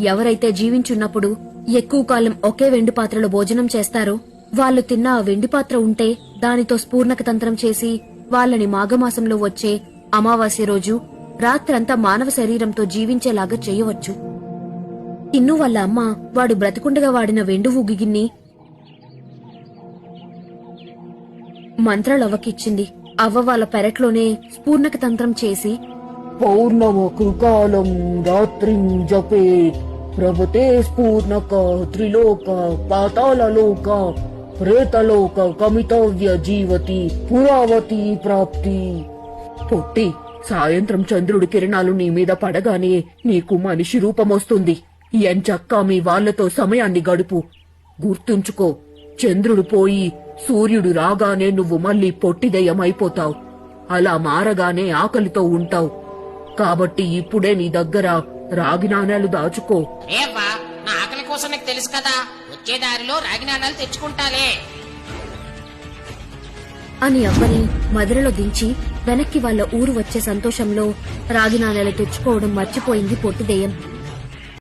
ఎవరైతే జీవించున్నప్పుడు ఎక్కువ కాలం ఒకే వెండి పాత్రలో భోజనం చేస్తారో వాళ్ళు తిన్న ఆ వెండి పాత్ర ఉంటే దానితో స్ఫూర్ణక తంత్రం చేసి వాళ్ళని మాఘమాసంలో వచ్చే అమావాస్య రోజు రాత్రంతా మానవ శరీరంతో జీవించేలాగా చేయవచ్చు. ఇన్ను వాళ్ళ అమ్మ వాడు బ్రతికుండగా వాడిన వెండు ఊగిగిన్ని మంత్రాలవ్వకిచ్చింది అవ్వ వాళ్ళ పెరట్లోనే స్ఫూర్ణక తంత్రం చేసి పౌర్ణమ కృకాలం రాత్రిం జపేత్ ప్రభుతే స్ఫూర్ణక త్రిలోక పాతాళలోక ప్రేతలోక కమితవ్య జీవతి పురావతి ప్రాప్తి. పొట్టి సాయంత్రం చంద్రుడి కిరణాలు నీ మీద పడగానే నీకు మనిషి రూపమొస్తుంది ఎంచక్కా మీ వాళ్ళతో సమయాన్ని గడుపు. గుర్తుంచుకో చంద్రుడు పోయి సూర్యుడు రాగానే నువ్వు మళ్ళీ పొట్టిదయ్యమైపోతావు అలా మారగానే ఆకలితో ఉంటావు. కాబట్టి ఇప్పుడే నీ దగ్గర రాగి నాణేలు దాచుకో. ఏవ్వా నా ఆకలి కోసం నీకు తెలుసు కదా. వచ్చే దారిలో రాగి నాణాలు తెచ్చుకుంటాలే. అని అవ్వని మధురలో దించి వెనక్కి వాళ్ళ ఊరు వచ్చే సంతోషంలో రాగి నాణేలు తెచ్చుకోవడం మర్చిపోయింది పొట్టిదెయ్యం